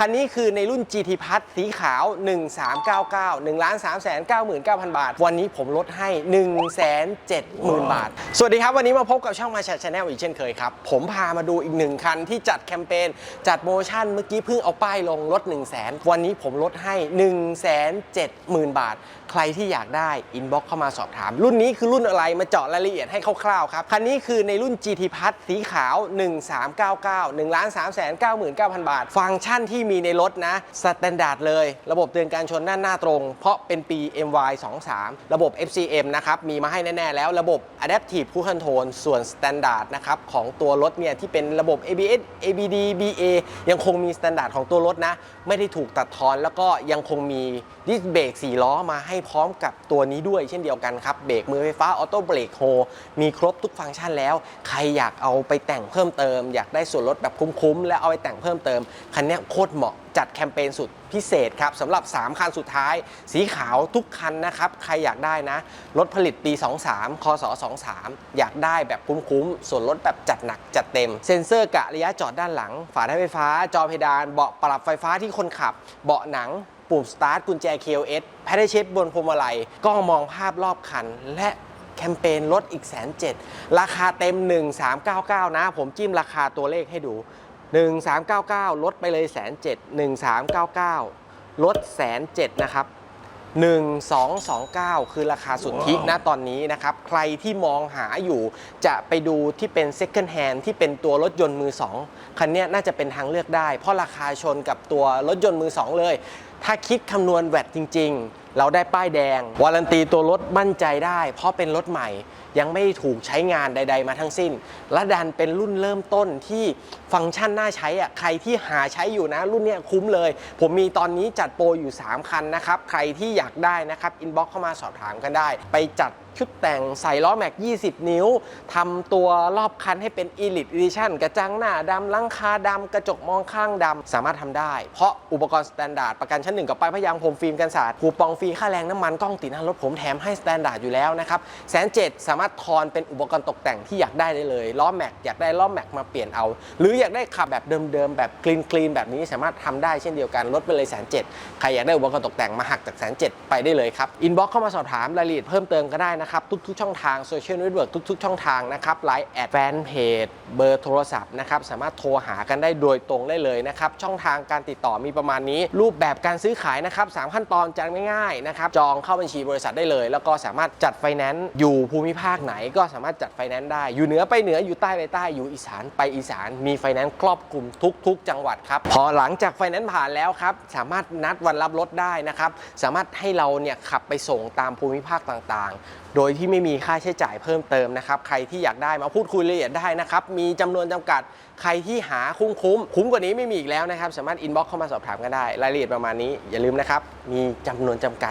คันนี้คือในรุ่น GT Plus สีขาว 1399 1 3 9 9 9 0 0 บาท วันนี้ผมลดให้ 170,000 บาท สวัสดีครับ วันนี้มาพบกับช่องมาแชร์ชาแนลอีกเช่นเคยครับ ผมพามาดูอีกหนึ่งคันที่จัดแคมเปญจัดโมชั่นเมื่อกี้เพิ่งเอาป้ายลงลด 1 0 0 0 0แวันนี้ผมลดให้ 170,000 บาท ใครที่อยากได้อินบ็อกเข้ามาสอบถาม รุ่นนี้คือรุ่นอะไรมาเจาะรายละเอียดให้คร่าวๆครับคันนี้คือในรุ่น GT Plus สีขาว 1399 1 3 9 9 9 0 0 บาท ฟังก์ชันที่มีในรถนะสแตนดาร์ดเลย ระบบเตือนการชนด้านหน้าตรง เพราะเป็นปี MY 23ระบบ FCM นะครับมีมาให้แน่ ๆ แล้วระบบ Adaptive Cruise Control ส่วน Standard นะครับของตัวรถเนี่ยที่เป็นระบบ ABS ABD BA ยังคงมี Standard ของตัวรถนะ ไม่ได้ถูกตัดทอน แล้วก็ยังคงมีดิสเบรก4ล้อมาให้พร้อมกับตัวนี้ด้วยเช่นเดียวกันครับเบรกมือไฟฟ้าออโต้เบรกโฮมีครบทุกฟังก์ชันแล้ว ใครอยากเอาไปแต่งเพิ่มเติม อยากได้ส่วนลดแบบคุ้มๆ แล้วเอาไปแต่งเพิ่มเติมคันนี้โคตรเหมาะจัดแคมเปญสุดพิเศษครับสำหรับ 3 คันสุดท้าย สีขาวทุกคันนะครับ ใครอยากได้นะรถผลิตปี 23 คศ 23 อยากได้แบบคุ้มๆ ส่วนลดแบบจัดหนักจัดเต็ม เซ็นเซอร์กะระยะจอดด้านหลัง ฝาท้ายไฟฟ้า จอเพดาน เบาะปรับไฟฟ้าที่คนขับ เบาะหนังปุ่มสตาร์ทกุญแจ KOS แพดเดิลชิพบนพวงมาลัยกล้องมองภาพรอบคันและแคมเปญลดอีกแสนเจ็ดราคาเต็ม 1399 นะ ผมจิ้มราคาตัวเลขให้ดู 1399 ลดไปเลยแสนเจ็ด1399 ลดแสนเจ็ดนะครับ1229 คือราคาสุทธิณตอนนี้นะครับ ใครที่มองหาอยู่จะไปดูที่เป็น second hand ที่เป็นตัวรถยนต์มือ 2 คันเนี้ยน่าจะเป็นทางเลือกได้ เพราะราคาชนกับตัวรถยนต์มือ 2 เลย ถ้าคิดคำนวณแวดจริง ๆ เราได้ป้ายแดง วารันตีตัวรถมั่นใจได้ เพราะเป็นรถใหม่ยังไม่ถูกใช้งานใด ๆ มาทั้งสิ้น และดันเป็นรุ่นเริ่มต้นที่ฟังก์ชันน่าใช้อะใครที่หาใช้อยู่นะ รุ่นเนี้ยคุ้มเลย ผมมีตอนนี้จัดโปรอยู่ 3 คันนะครับ ใครที่อยากได้นะครับอินบ็อกเข้ามาสอบถามกันได้ ไปจัดชุดแต่งใส่ล้อแม็ก 20 นิ้วทำตัวรอบคันให้เป็น Elite Edition กระจังหน้าดำลังคาดำกระจกมองข้างดำสามารถทำได้ เพราะอุปกรณ์สแตนดาร์ดประกันชั้นหนึ่งกับป้ายพยางค์ผมฟิล์มกันสาดคูปองฟรีีค่าแรงน้ำมันกล้องติดหน้ารถผมแถมให้สแตนดาร์ดอยู่แล้วนะครับแสนเจ็ดสามารถทอนเป็นอุปกรณ์ตกแต่งที่อยากได้ได้เลยล้อแม็กอยากได้ล้อแม็กมาเปลี่ยนเอา หรืออยากได้ขับแบบเดิมๆแบบคลีนคลีนแบบนี้สามารถทำได้เช่นเดียวกันลดไปเลยแสนเจ็ดใครอยากได้อุปกรณ์ตกแต่งมาหักจากแสนเจ็ดไปได้เลยครับอินบ็อกเข้ามาสอบถามรายละเอียดเพิ่มเติมก็ได้นะครับทุกๆช่องทางโซเชียลเน็ตเวิร์กทุกๆช่องทางนะครับไลน์แอดแฟนเพจเบอร์โทรศัพท์นะครับสามารถโทรหากันได้โดยตรงได้เลยนะครับช่องทางการติดต่อมีประมาณนี้ รูปแบบการซื้อขายนะครับสามขั้นตอนจะง่ายนะครับจองเข้าบัญชีบริษัทได้เลย แล้วก็สามารถจัดไฟแนนซ์อยู่ภูมิภาคไหนก็สามารถจัดไฟแนนซ์ได้ อยู่เหนือไปเหนืออยู่ใต้ไปใต้อยู่อีสานไปอีสานมีไฟแนนซ์ครอบคลุมทุก ๆ จังหวัดครับพอหลังจากไฟแนนซ์ผ่านแล้วครับสามารถนัดวันรับรถได้นะครับสามารถให้เราเนี่ยขับไปส่งตามภูมิภาคต่างๆ โดยที่ไม่มีค่าใช้จ่ายเพิ่มเติมนะครับใครที่อยากได้มาพูดคุยรายละเอียดได้นะครับมีจำนวนจำกัดใครที่หาคุ้มคุ้มคุ้มกว่านี้ไม่มีอีกแล้วนะครับสามารถอินบ็อกเข้ามาสอบถามกันได้ รายละเอียดประมาณนี้อย่าลืมนะครับมีจำนวนจำกัด